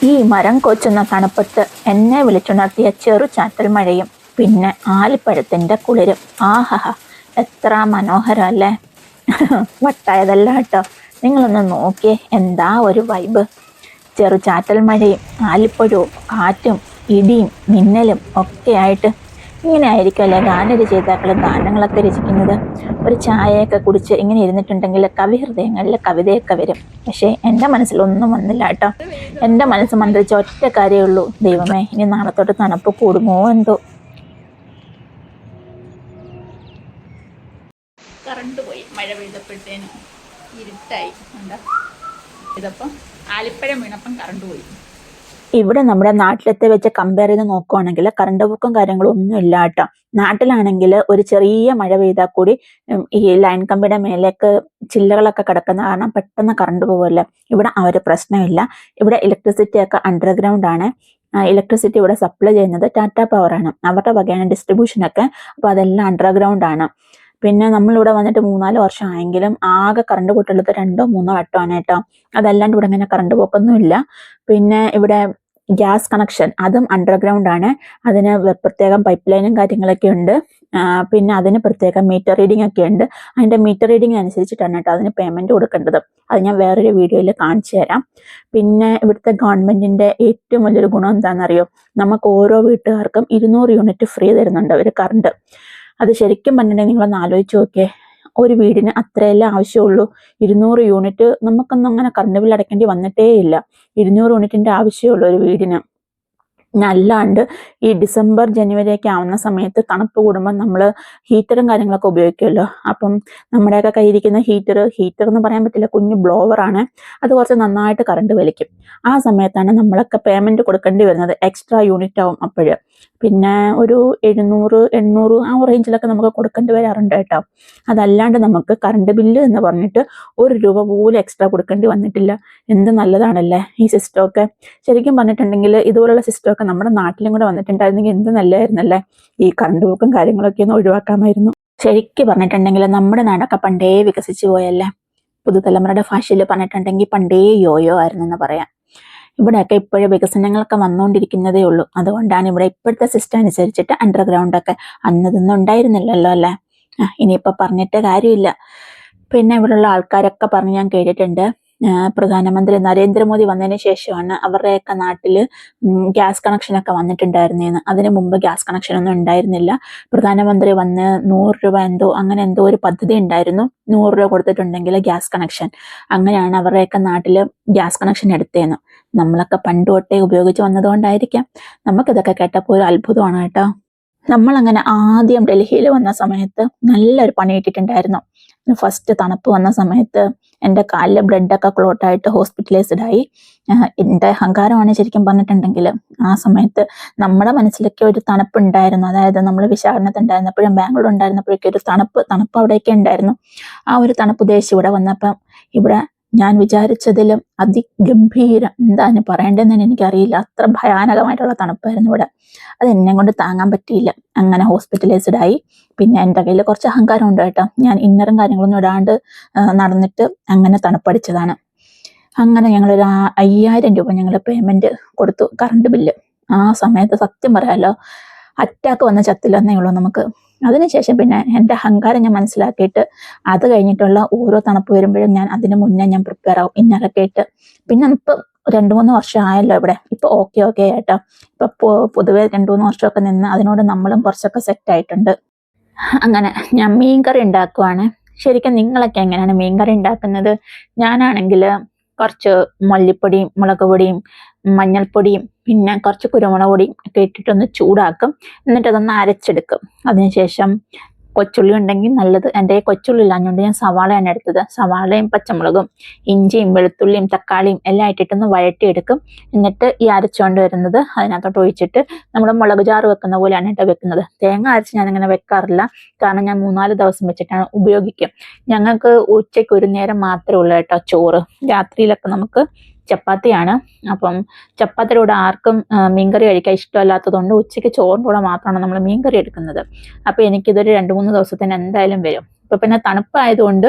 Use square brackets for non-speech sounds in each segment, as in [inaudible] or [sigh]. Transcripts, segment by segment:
ഈ മരം കൊച്ചുന്ന തണുപ്പത്ത് എന്നെ വിളിച്ചുണർത്തിയ ചെറു ചാറ്റൽ മഴയും പിന്നെ ആലിപ്പഴത്തിന്റെ കുളിരും. ആഹഹ എത്ര മനോഹരം അല്ലേ? [laughs] വട്ടായതല്ല കേട്ടോ. നിങ്ങളൊന്ന് നോക്കിയേ എന്താ ഒരു വൈബ് ചെറു ചാറ്റൽ മഴയും ആലിപ്പഴവും കാറ്റും ഇടിയും മിന്നലും ഒക്കെ ആയിട്ട് ഇങ്ങനെ ആയിരിക്കുമല്ലേ ഗാനരചയിതാക്കൾ ഗാനങ്ങളൊക്കെ രചിക്കുന്നത്? ഒരു ചായയൊക്കെ കുടിച്ച് ഇങ്ങനെ ഇരുന്നിട്ടുണ്ടെങ്കിൽ കവി ഹൃദയങ്ങളിൽ കവിതയൊക്കെ വരും. പക്ഷേ എന്റെ മനസ്സിലൊന്നും വന്നില്ല കേട്ടോ. എന്റെ മനസ്സ് മന്ത്രിച്ച ഒറ്റ കാര്യമേ ഉള്ളൂ. ദൈവമേ ഇനി നാളത്തോട്ട് തൊട്ട് തണുപ്പ് കൂടുമോ എന്തോ? കറണ്ട് പോയി. മഴ പെയ്തപ്പോഴത്തേനും ഇരുട്ടായി. ഇതപ്പം ആലിപ്പഴം വീണപ്പം കറണ്ട് പോയി. ഇവിടെ നമ്മുടെ നാട്ടിലത്തെ വെച്ച് കമ്പയർ ചെയ്ത് നോക്കുവാണെങ്കിൽ കറണ്ട് ബുക്കും കാര്യങ്ങളും ഒന്നും ഇല്ല കേട്ടോ. നാട്ടിലാണെങ്കിൽ ഒരു ചെറിയ മഴ പെയ്താൽ കൂടി ഈ ലൈൻ കമ്പിയുടെ മേലേക്ക് ചില്ലകളൊക്കെ കിടക്കുന്ന കാരണം പെട്ടെന്ന് കറണ്ട് പോകുമല്ലോ ഇവിടെ ആ ഒരു പ്രശ്നമില്ല. ഇവിടെ ഇലക്ട്രിസിറ്റി ഒക്കെ അണ്ടർഗ്രൗണ്ട് ആണ്. ഇലക്ട്രിസിറ്റി ഇവിടെ സപ്ലൈ ചെയ്യുന്നത് ടാറ്റ പവർ ആണ്. അവരുടെ വകയാണ് ഡിസ്ട്രിബ്യൂഷൻ ഒക്കെ. അപ്പോൾ അതെല്ലാം അണ്ടർഗ്രൗണ്ട് ആണ്. പിന്നെ നമ്മളിവിടെ വന്നിട്ട് മൂന്നാൽ വർഷം ആയെങ്കിലും ആകെ കറണ്ട് പോയിട്ടുള്ളത് രണ്ടോ മൂന്നോ വട്ടമാണ് കേട്ടോ. അതല്ലാണ്ട് ഇവിടെ ഇങ്ങനെ കറണ്ട് പോക്കൊന്നുമില്ല. പിന്നെ ഇവിടെ ഗ്യാസ് കണക്ഷൻ അതും അണ്ടർഗ്രൗണ്ട് ആണ്. അതിന് പ്രത്യേകം പൈപ്പ് ലൈനും കാര്യങ്ങളൊക്കെ ഉണ്ട്. പിന്നെ അതിന് പ്രത്യേകം മീറ്റർ റീഡിംഗ് ഒക്കെ ഉണ്ട്. അതിന്റെ മീറ്റർ റീഡിംഗ് അനുസരിച്ചിട്ടാണ് കേട്ടോ അതിന് പേയ്മെന്റ് കൊടുക്കേണ്ടത്. അത് ഞാൻ വേറൊരു വീഡിയോയിൽ കാണിച്ചു തരാം. പിന്നെ ഇവിടുത്തെ ഗവൺമെന്റിന്റെ ഏറ്റവും വലിയൊരു ഗുണം എന്താണെന്നറിയോ? നമുക്ക് ഓരോ വീട്ടുകാർക്കും ഇരുന്നൂറ് യൂണിറ്റ് ഫ്രീ തരുന്നുണ്ട് അവർ കറണ്ട് അത് ശരിക്കും പറഞ്ഞിട്ടുണ്ടെങ്കിൽ നിങ്ങളൊന്ന് ആലോചിച്ച് നോക്കേ ഒരു വീടിന് അത്രയല്ലേ ആവശ്യമുള്ളൂ. ഇരുന്നൂറ് യൂണിറ്റ് നമുക്കൊന്നും അങ്ങനെ കറണ്ട് ബില്ല് അടയ്ക്കേണ്ടി വന്നിട്ടേ ഇല്ല ഇരുന്നൂറ് യൂണിറ്റിന്റെ ആവശ്യമുള്ളൂ ഒരു വീടിന്. അല്ലാണ്ട് ഈ ഡിസംബർ ജനുവരി ഒക്കെ ആവുന്ന സമയത്ത് തണുപ്പ് കൂടുമ്പോൾ നമ്മൾ ഹീറ്ററും കാര്യങ്ങളൊക്കെ ഉപയോഗിക്കുമല്ലോ. അപ്പം നമ്മുടെയൊക്കെ കയ്യിരിക്കുന്ന ഹീറ്റർ ഹീറ്റർ എന്ന് പറയാൻ പറ്റില്ല കുഞ്ഞു ബ്ലോവറാണ് അത് കുറച്ച് നന്നായിട്ട് കറണ്ട് വലിക്കും. ആ സമയത്താണ് നമ്മളൊക്കെ പേയ്മെന്റ് കൊടുക്കേണ്ടി വരുന്നത്. എക്സ്ട്രാ യൂണിറ്റ് ആവും അപ്പോഴ്. പിന്നെ ഒരു എഴുന്നൂറ് എണ്ണൂറ് ആ റേഞ്ചിലൊക്കെ നമുക്ക് കൊടുക്കേണ്ടി വരാറുണ്ട് കേട്ടോ. അതല്ലാണ്ട് നമുക്ക് കറണ്ട് ബില്ല് എന്ന് പറഞ്ഞിട്ട് ഒരു രൂപ പോലും എക്സ്ട്രാ കൊടുക്കേണ്ടി വന്നിട്ടില്ല. എന്ത് നല്ലതാണല്ലേ ഈ സിസ്റ്റമൊക്കെ ശരിക്കും പറഞ്ഞിട്ടുണ്ടെങ്കിൽ ഇതുപോലുള്ള സിസ്റ്റം ഒക്കെ നമ്മുടെ നാട്ടിലും കൂടെ വന്നിട്ടുണ്ടായിരുന്നെങ്കിൽ എന്ത് നല്ലതായിരുന്നല്ലേ ഈ കറണ്ട് പോക്കും കാര്യങ്ങളൊക്കെ ഒന്ന് ഒഴിവാക്കാമായിരുന്നു. ശരിക്കും പറഞ്ഞിട്ടുണ്ടെങ്കിൽ നമ്മുടെ നാടൊക്കെ പണ്ടേ വികസിച്ചു പോയല്ലേ? പുതുതലമുറയുടെ ഭാഷയിൽ പറഞ്ഞിട്ടുണ്ടെങ്കിൽ പണ്ടേ യോയോ ആയിരുന്നു ആയിരുന്നെന്ന് പറയാം. ഇവിടെയൊക്കെ ഇപ്പോഴും വികസനങ്ങളൊക്കെ വന്നുകൊണ്ടിരിക്കുന്നതേ ഉള്ളൂ. അതുകൊണ്ടാണ് ഇവിടെ ഇപ്പോഴത്തെ സിസ്റ്റം അനുസരിച്ചിട്ട് അണ്ടർഗ്രൗണ്ട് ഒക്കെ അന്നതൊന്നും ഉണ്ടായിരുന്നില്ലല്ലോ അല്ലേ? ഇനിയിപ്പോൾ ഇനിയിപ്പോ പറഞ്ഞിട്ട് കാര്യമില്ല. പിന്നെ ഇവിടെയുള്ള ആൾക്കാരൊക്കെ പറഞ്ഞ് ഞാൻ കേട്ടിട്ടുണ്ട്. പ്രധാനമന്ത്രി നരേന്ദ്രമോദി വന്നതിന് ശേഷമാണ് അവരുടെയൊക്കെ നാട്ടിൽ ഗ്യാസ് കണക്ഷനൊക്കെ വന്നിട്ടുണ്ടായിരുന്നേന്ന്. അതിനു മുമ്പ് ഗ്യാസ് കണക്ഷൻ ഒന്നും ഉണ്ടായിരുന്നില്ല. പ്രധാനമന്ത്രി വന്ന് നൂറ് രൂപ എന്തോ അങ്ങനെ എന്തോ ഒരു പദ്ധതി ഉണ്ടായിരുന്നു. നൂറ് രൂപ കൊടുത്തിട്ടുണ്ടെങ്കിൽ ഗ്യാസ് കണക്ഷൻ. അങ്ങനെയാണ് അവരുടെയൊക്കെ നാട്ടിൽ ഗ്യാസ് കണക്ഷൻ എടുത്തേന്ന്. നമ്മളൊക്കെ പണ്ട് തൊട്ടേ ഉപയോഗിച്ച് വന്നതുകൊണ്ടായിരിക്കാം. നമുക്കിതൊക്കെ കേട്ടപ്പോൾ ഒരു അത്ഭുതമാണ് കേട്ടോ. നമ്മളങ്ങനെ ആദ്യം ഡൽഹിയിൽ വന്ന സമയത്ത് നല്ലൊരു പണി കിട്ടിയിട്ടുണ്ടായിരുന്നു. ഫസ്റ്റ് തണുപ്പ് വന്ന സമയത്ത് എന്റെ കാലിലെ ബ്ലഡൊക്കെ ക്ലോട്ടായിട്ട് ഹോസ്പിറ്റലൈസ്ഡ് ആയി. എന്റെ അഹങ്കാരമാണ് ശരിക്കും പറഞ്ഞിട്ടുണ്ടെങ്കിൽ ആ സമയത്ത് നമ്മുടെ മനസ്സിലൊക്കെ ഒരു തണുപ്പ് ഉണ്ടായിരുന്നു. അതായത് നമ്മൾ വിശാഖനത്ത് ഉണ്ടായിരുന്നപ്പോഴും ബാംഗ്ലൂർ ഉണ്ടായിരുന്നപ്പോഴൊക്കെ ഒരു തണുപ്പ് തണുപ്പ് അവിടെയൊക്കെ ഉണ്ടായിരുന്നു. ആ ഒരു തണുപ്പ് ഉദ്ദേശിച്ച് ഇവിടെ വന്നപ്പം ഇവിടെ ഞാൻ വിചാരിച്ചതിലും അതിഗംഭീരം എന്താണ് പറയേണ്ടതെന്ന് എനിക്കറിയില്ല. അത്ര ഭയാനകമായിട്ടുള്ള തണുപ്പായിരുന്നു ഇവിടെ. അത് എന്നെ കൊണ്ട് താങ്ങാൻ പറ്റിയില്ല. അങ്ങനെ ഹോസ്പിറ്റലൈസ്ഡ് ആയി. പിന്നെ എന്റെ കയ്യിൽ കുറച്ച് അഹങ്കാരം ഉണ്ട് കേട്ടോ. ഞാൻ ഇന്നറും കാര്യങ്ങളൊന്നും ഇടാണ്ട് നടന്നിട്ട് അങ്ങനെ തണുപ്പടിച്ചതാണ്. അങ്ങനെ ഞങ്ങളൊരു അയ്യായിരം രൂപ ഞങ്ങൾ പേയ്മെന്റ് കൊടുത്തു. കറണ്ട് ബില്ല് ആ സമയത്ത് സത്യം പറയാലോ അറ്റാക്ക് വന്ന ചത്തില്ലെന്നേ ഉള്ളൂ നമുക്ക്. അതിനുശേഷം പിന്നെ എന്റെ അഹങ്കാരം ഞാൻ മനസ്സിലാക്കിയിട്ട് അത് കഴിഞ്ഞിട്ടുള്ള ഓരോ തണുപ്പ് വരുമ്പോഴും ഞാൻ അതിന് മുന്നേ ഞാൻ പ്രിപ്പയർ ആവും ഇന്നറൊക്കെ ഇട്ട് പിന്നെ ഇപ്പം രണ്ടു മൂന്ന് വർഷം ആയല്ലോ ഇവിടെ. ഇപ്പൊ ഓക്കെ ഓക്കെ ആയിട്ടോ. ഇപ്പൊ പൊതുവേ രണ്ടു മൂന്ന് വർഷമൊക്കെ നിന്ന് അതിനോട് നമ്മളും കുറച്ചൊക്കെ സെറ്റ് ആയിട്ടുണ്ട്. അങ്ങനെ ഞാൻ മീൻകറി ഉണ്ടാക്കുവാണ്. ശരിക്കും നിങ്ങളൊക്കെ എങ്ങനെയാണ് മീൻകറി ഉണ്ടാക്കുന്നത്? ഞാനാണെങ്കിൽ കുറച്ച് മല്ലിപ്പൊടിയും മുളക് പൊടിയും മഞ്ഞൾപ്പൊടിയും പിന്നെ കുറച്ച് കുരുമുളക് പൊടി ഒക്കെ ഇട്ടിട്ടൊന്ന് ചൂടാക്കും. എന്നിട്ട് അതൊന്ന് അരച്ചെടുക്കും. അതിനുശേഷം കൊച്ചുള്ളി ഉണ്ടെങ്കിൽ നല്ലത്. എന്റെ കൊച്ചുള്ളി ഇല്ലാഞ്ഞുകൊണ്ട് ഞാൻ സവാളയാണ് എടുത്തത്. സവാളയും പച്ചമുളകും ഇഞ്ചിയും വെളുത്തുള്ളിയും തക്കാളിയും എല്ലാം ഇട്ടിട്ടൊന്ന് വഴറ്റിയെടുക്കും. എന്നിട്ട് ഈ അരച്ചുകൊണ്ട് വരുന്നത് അതിനകത്തോട്ട് ഒഴിച്ചിട്ട് നമ്മൾ മുളക് ചാറ് വെക്കുന്ന പോലെയാണ് കേട്ടോ വെക്കുന്നത്. തേങ്ങ അരച്ച് ഞാനിങ്ങനെ വെക്കാറില്ല. കാരണം ഞാൻ മൂന്നാൽ ദിവസം വെച്ചിട്ടാണ് ഉപയോഗിക്കും. ഞങ്ങൾക്ക് ഉച്ചയ്ക്ക് ഒരു നേരം മാത്രമേ ഉള്ളൂ കേട്ടോ ചോറ്. രാത്രിയിലൊക്കെ നമുക്ക് ചപ്പാത്തിയാണ്. അപ്പം ചപ്പാത്തിയുടെ കൂടെ ആർക്കും മീൻ മീൻകറി കഴിക്കാൻ ഇഷ്ടമല്ലാത്തതുകൊണ്ട് ഉച്ചയ്ക്ക് ചോറിന്റെ കൂടെ മാത്രമാണ് നമ്മൾ മീൻകറി എടുക്കുന്നത്. അപ്പോൾ എനിക്കിതൊരു രണ്ട് മൂന്ന് ദിവസത്തിന് എന്തായാലും വരും. ഇപ്പൊ പിന്നെ തണുപ്പായതുകൊണ്ട്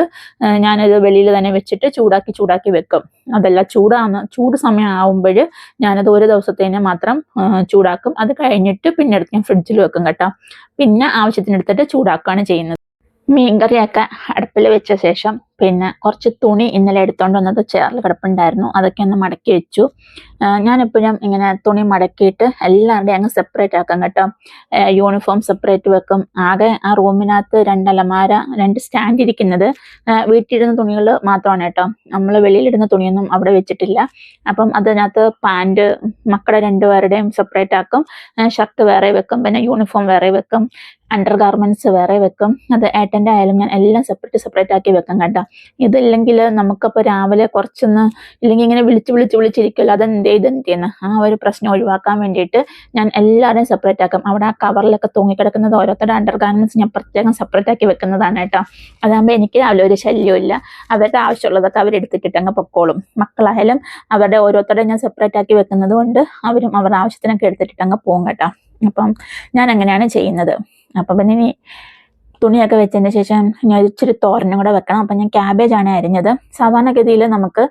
ഞാനത് വെളിയിൽ തന്നെ വെച്ചിട്ട് ചൂടാക്കി ചൂടാക്കി വെക്കും. അതല്ല ചൂടാന്ന് ചൂട് സമയം ആവുമ്പോൾ ഞാനത് ഒരു ദിവസത്തേന് മാത്രം ചൂടാക്കും. അത് കഴിഞ്ഞിട്ട് പിന്നെ എടുത്ത് ഞാൻ ഫ്രിഡ്ജിൽ വെക്കും കേട്ടോ. പിന്നെ ആവശ്യത്തിനെടുത്തിട്ട് ചൂടാക്കുകയാണ് ചെയ്യുന്നത്. മീൻകറിയൊക്കെ അടുപ്പിൽ വെച്ച ശേഷം പിന്നെ കുറച്ച് തുണി ഇന്നലെ എടുത്തോണ്ട് വന്നത് ചേറിൽ കിടപ്പുണ്ടായിരുന്നു. അതൊക്കെ ഒന്ന് മടക്കി വെച്ചു. ഞാനെപ്പോഴും ഇങ്ങനെ തുണി മടക്കിയിട്ട് എല്ലാവരുടെയും അങ്ങ് സെപ്പറേറ്റ് ആക്കാം കേട്ടോ. യൂണിഫോം സെപ്പറേറ്റ് വെക്കും. ആകെ ആ റൂമിനകത്ത് രണ്ട് അലമാര രണ്ട് സ്റ്റാൻഡ് ഇരിക്കുന്നത്. വീട്ടിലിടുന്ന തുണികൾ മാത്രമാണ് കേട്ടോ. നമ്മൾ വെളിയിലിടുന്ന തുണിയൊന്നും അവിടെ വെച്ചിട്ടില്ല. അപ്പം അതിനകത്ത് പാന്റ് മക്കളുടെ രണ്ടുപേരുടെയും സെപ്പറേറ്റ് ആക്കും. ഷർട്ട് വേറെ വെക്കും. പിന്നെ യൂണിഫോം വേറെ വെക്കും. അണ്ടർ ഗാർമെന്റ്സ് വേറെ വെക്കും. അത് ഏട്ടന്റെ ആയാലും ഞാൻ എല്ലാം സെപ്പറേറ്റ് സെപ്പറേറ്റ് ആക്കി വെക്കും കേട്ടോ. ഇതില്ലെങ്കിൽ നമുക്കപ്പോൾ രാവിലെ കുറച്ചൊന്ന് ഇല്ലെങ്കിൽ ഇങ്ങനെ വിളിച്ച് വിളിച്ച് വിളിച്ചിരിക്കുമല്ലോ അതെന്തേ ഇതെന്തേന്ന്? ആ ഒരു പ്രശ്നം ഒഴിവാക്കാൻ വേണ്ടിയിട്ട് ഞാൻ എല്ലാവരെയും സെപ്പറേറ്റ് ആക്കും. അവിടെ ആ കവറിലൊക്കെ തൂങ്ങിക്കിടക്കുന്നത് ഓരോരുത്തരുടെ അണ്ടർ ഗാർമെന്റ്സ് ഞാൻ പ്രത്യേകം സെപ്പറേറ്റ് ആക്കി വെക്കുന്നതാണ് കേട്ടോ. അതാകുമ്പോൾ എനിക്ക് രാവിലെ ഒരു ശല്യമില്ല അവരുടെ ആവശ്യമുള്ളതൊക്കെ അവരെടുത്തിട്ടിട്ട് അങ്ങ് പൊക്കോളും. മക്കളായാലും അവരുടെ ഓരോരുത്തരുടെ ഞാൻ സെപ്പറേറ്റ് ആക്കി വെക്കുന്നത് കൊണ്ട് അവരും അവരുടെ ആവശ്യത്തിനൊക്കെ എടുത്തിട്ട് അങ്ങ് പോകും കേട്ടോ. അപ്പം ഞാൻ അങ്ങനെയാണ് ചെയ്യുന്നത്. അപ്പം പിന്നെ ഇനി തുണിയൊക്കെ വെച്ചതിന് ശേഷം ഞാൻ ഇച്ചിരി തോരനും കൂടെ വെക്കണം. അപ്പം ഞാൻ ക്യാബേജ് ആണ് അരിഞ്ഞത്. സാധാരണഗതിയിൽ നമുക്ക്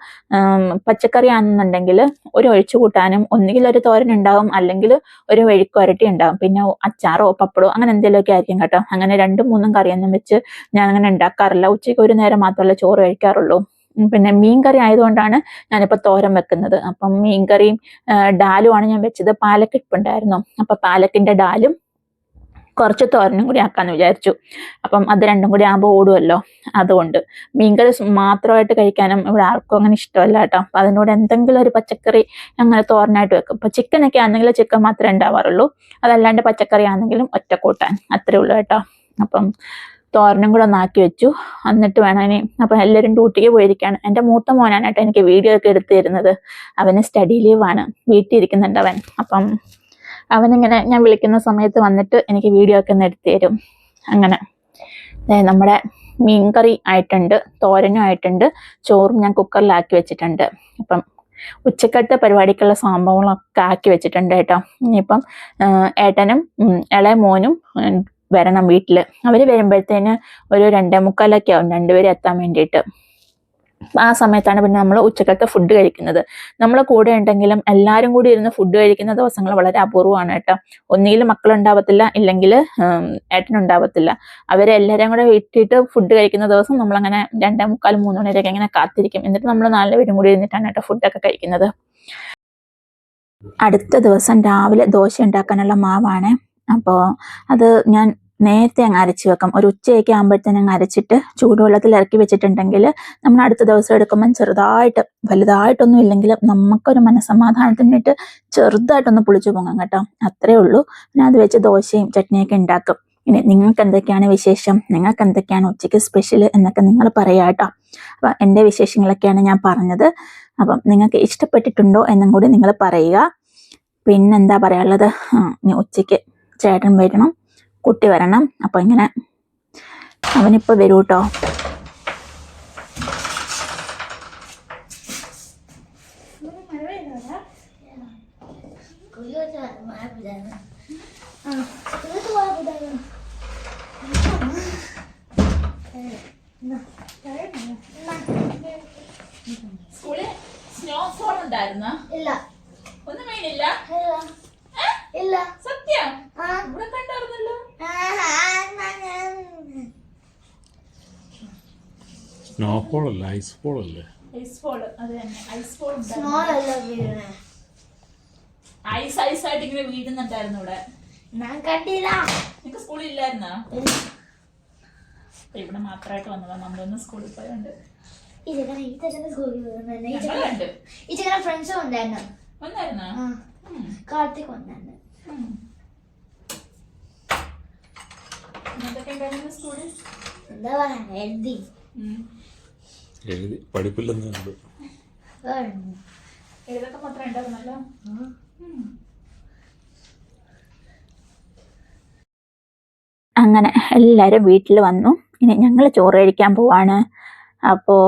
പച്ചക്കറി ആണെന്നുണ്ടെങ്കിൽ ഒരു ഒഴിച്ചു കൂട്ടാനും ഒന്നുകിൽ ഒരു തോരൻ ഉണ്ടാവും അല്ലെങ്കിൽ ഒരു വെഴുക്കുരട്ടി ഉണ്ടാവും. പിന്നെ അച്ചാറോ പപ്പടോ അങ്ങനെ എന്തെങ്കിലുമൊക്കെ ആയിരിക്കും കേട്ടോ. അങ്ങനെ രണ്ടും മൂന്നും കറിയൊന്നും വെച്ച് ഞാൻ അങ്ങനെ ഉണ്ടാക്കാറില്ല. ഉച്ചയ്ക്ക് ഒരു നേരം മാത്രമല്ല ചോറ് കഴിക്കാറുള്ളൂ. പിന്നെ മീൻ കറി ആയതുകൊണ്ടാണ് ഞാനിപ്പോൾ തോരൻ വെക്കുന്നത്. അപ്പം മീൻ കറിയും ഡാലുമാണ് ഞാൻ വെച്ചത്. പാലക്കിപ്പുണ്ടായിരുന്നു അപ്പം പാലക്കിന്റെ ഡാലും കുറച്ച് തോരനും കൂടി ആക്കാന്ന് വിചാരിച്ചു. അപ്പം അത് രണ്ടും കൂടി ആകുമ്പോൾ ഓടുമല്ലോ അതുകൊണ്ട് മീൻകറി മാത്രമായിട്ട് കഴിക്കാനും ഇവിടെ ആർക്കും അങ്ങനെ ഇഷ്ടമല്ല കേട്ടോ. അപ്പം അതിനോട് എന്തെങ്കിലും ഒരു പച്ചക്കറി അങ്ങനെ തോരനായിട്ട് വെക്കും. ഇപ്പം ചിക്കനൊക്കെ ആണെങ്കിൽ ചിക്കൻ മാത്രമേ ഉണ്ടാവാറുള്ളൂ. അതല്ലാണ്ട് പച്ചക്കറി ആണെങ്കിലും ഒറ്റ കൂട്ടാൻ. അത്രേ ഉള്ളൂ കേട്ടോ. അപ്പം തോരനും കൂടെ ഒന്നാക്കി വെച്ചു. എന്നിട്ട് വേണം ഇനി അപ്പം എല്ലാവരും ഡ്യൂട്ടിക്ക് പോയിരിക്കുകയാണ് എന്റെ മൂത്ത മോനാണ് കേട്ടോ എനിക്ക് വീഡിയോ ഒക്കെ എടുത്തു തരുന്നത്. അവന് സ്റ്റഡി ലീവാണ് വീട്ടിൽ ഇരിക്കുന്നുണ്ട് അവൻ. അപ്പം അവനിങ്ങനെ ഞാൻ വിളിക്കുന്ന സമയത്ത് വന്നിട്ട് എനിക്ക് വീഡിയോ ഒക്കെ ഒന്ന് എടുത്തു തരും. അങ്ങനെ. നമ്മുടെ മീൻകറി ആയിട്ടുണ്ട് തോരനും ആയിട്ടുണ്ട് ചോറും ഞാൻ കുക്കറിലാക്കി വെച്ചിട്ടുണ്ട്. അപ്പം ഉച്ചക്കത്തെ പരിപാടിക്കുള്ള സംഭവങ്ങളൊക്കെ ആക്കി വെച്ചിട്ടുണ്ട് കേട്ടോ. ഇനിയിപ്പം ഏട്ടനും ഇളയ മോനും വരണം വീട്ടിൽ അവർ വരുമ്പോഴത്തേന് ഒരു രണ്ടേ മുക്കാലൊക്കെ ആവും രണ്ടുപേരും എത്താൻ വേണ്ടിയിട്ട്. ആ സമയത്താണ് പിന്നെ നമ്മൾ ഉച്ചക്കത്തെ ഫുഡ് കഴിക്കുന്നത്. നമ്മളെ കൂടെ ഉണ്ടെങ്കിലും എല്ലാവരും കൂടി ഇരുന്ന് ഫുഡ് കഴിക്കുന്ന ദിവസങ്ങൾ വളരെ അപൂർവമാണ് കേട്ടോ. ഒന്നുകിൽ മക്കളുണ്ടാവത്തില്ല ഇല്ലെങ്കിൽ ഏട്ടനുണ്ടാവത്തില്ല. അവരെ എല്ലാവരും കൂടെ വീട്ടിയിട്ട് ഫുഡ് കഴിക്കുന്ന ദിവസം നമ്മളങ്ങനെ രണ്ടേ മുക്കാൽ മൂന്ന് മണിവരെയൊക്കെ ഇങ്ങനെ കാത്തിരിക്കും. എന്നിട്ട് നമ്മൾ നാലുപേരും കൂടി ഇരുന്നിട്ടാണ് കേട്ടോ ഫുഡൊക്കെ കഴിക്കുന്നത്. അടുത്ത ദിവസം രാവിലെ ദോശ ഉണ്ടാക്കാനുള്ള മാവാണ്. അപ്പോൾ അത് ഞാൻ നേരത്തെ അങ്ങ് അരച്ച് വെക്കാം. ഒരു ഉച്ചയൊക്കെ ആകുമ്പോഴത്തേനും അങ്ങ് അരച്ചിട്ട് ചൂടുവെള്ളത്തിൽ ഇറക്കി വെച്ചിട്ടുണ്ടെങ്കിൽ നമ്മൾ അടുത്ത ദിവസം എടുക്കുമ്പം ചെറുതായിട്ട് വലുതായിട്ടൊന്നും ഇല്ലെങ്കിലും നമുക്കൊരു മനസ്സമാധാനത്തിന് വേണ്ടിയിട്ട് ചെറുതായിട്ടൊന്ന് പുളിച്ചു പൊങ്ങും കേട്ടോ. അത്രേ ഉള്ളൂ. പിന്നെ അത് വെച്ച് ദോശയും ചട്നിയൊക്കെ ഉണ്ടാക്കും. ഇനി നിങ്ങൾക്ക് എന്തൊക്കെയാണ് വിശേഷം? നിങ്ങൾക്ക് എന്തൊക്കെയാണ് ഉച്ചയ്ക്ക് സ്പെഷ്യൽ എന്നൊക്കെ നിങ്ങൾ പറയാം കേട്ടോ. അപ്പം എന്റെ വിശേഷങ്ങളൊക്കെയാണ് ഞാൻ പറഞ്ഞത്. അപ്പം നിങ്ങൾക്ക് ഇഷ്ടപ്പെട്ടിട്ടുണ്ടോ എന്നും കൂടി നിങ്ങൾ പറയുക. പിന്നെന്താ പറയാനുള്ളത്? ഉച്ചയ്ക്ക് ചേട്ടൻ വരണം. കുട്ടി വരണം. അപ്പം ഇങ്ങനെ അവനിപ്പോൾ വരൂ കേട്ടോ സ്കൂളിൽ സ്നോ ഫോൺ ഉണ്ടായിരുന്ന ഇല്ല ഒന്നും വീണില്ല ഇല്ല ഇല്ല സത്യം ആ ഇവിടെ കണ്ടായിരുന്നല്ലോ സ്നോഫോൾ അല്ല? ഐസ് ഫോൾ അല്ലേ? ഐസ് ഫോൾ അത് തന്നെ. ഐസ് ഫോൾ സ്മോൾ അല്ല വീണേ ഐസ് ഐസ് ആയിട്ട് ഇങ്ങനെ വീഴുന്നുണ്ടായിരുന്നു ഇവിടെ. ഞാൻ കണ്ടില്ല. നിനക്ക് സ്കൂളിൽ ഇല്ലായിരുന്നോ? ഇവിടെ മാത്രമായിട്ട് വന്നതാ. നമ്മളൊന്ന് സ്കൂളിൽ പോയുണ്ട്. ഈ ഫ്രണ്ട്സും ഉണ്ടായിരുന്നു. വന്നായിരുന്നോ? ആ. കാർത്തിക് വന്നായിരുന്നു. എന്താ പറയാ ഉം. എഴുതി പഠിപ്പില്ലെന്ന് കണ്ടു. അങ്ങനെ എല്ലാവരും വീട്ടിൽ വന്നു. ഇനി ഞങ്ങൾ ചോറ് കഴിക്കാൻ പോവാണ്. അപ്പോൾ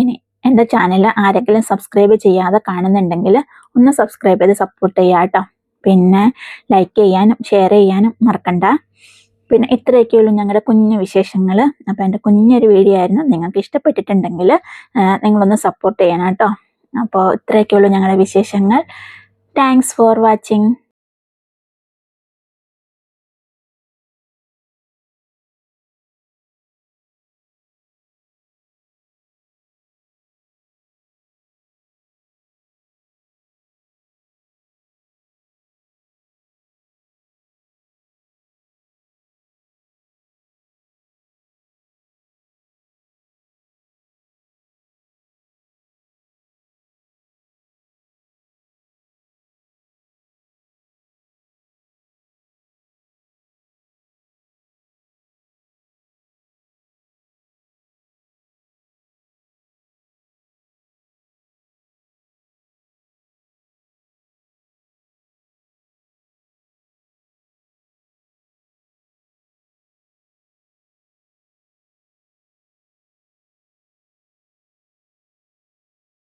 ഇനി എന്റെ ചാനൽ ആരെങ്കിലും സബ്സ്ക്രൈബ് ചെയ്യാതെ കാണുന്നുണ്ടെങ്കിൽ ഒന്ന് സബ്സ്ക്രൈബ് ചെയ്ത് സപ്പോർട്ട് ചെയ്യാം കേട്ടോ പിന്നെ ലൈക്ക് ചെയ്യാനും ഷെയർ ചെയ്യാനും മറക്കണ്ട. പിന്നെ ഇത്രയൊക്കെയുള്ളൂ ഞങ്ങളുടെ കുഞ്ഞു വിശേഷങ്ങൾ അപ്പോൾ എന്റെ കുഞ്ഞൊരു വീഡിയോ ആയിരുന്നു. നിങ്ങൾക്ക് ഇഷ്ടപ്പെട്ടിട്ടുണ്ടെങ്കിൽ നിങ്ങളൊന്ന് സപ്പോർട്ട് ചെയ്യണം കേട്ടോ. അപ്പോൾ ഇത്രയൊക്കെയുള്ളൂ ഞങ്ങളുടെ വിശേഷങ്ങൾ. Thanks for watching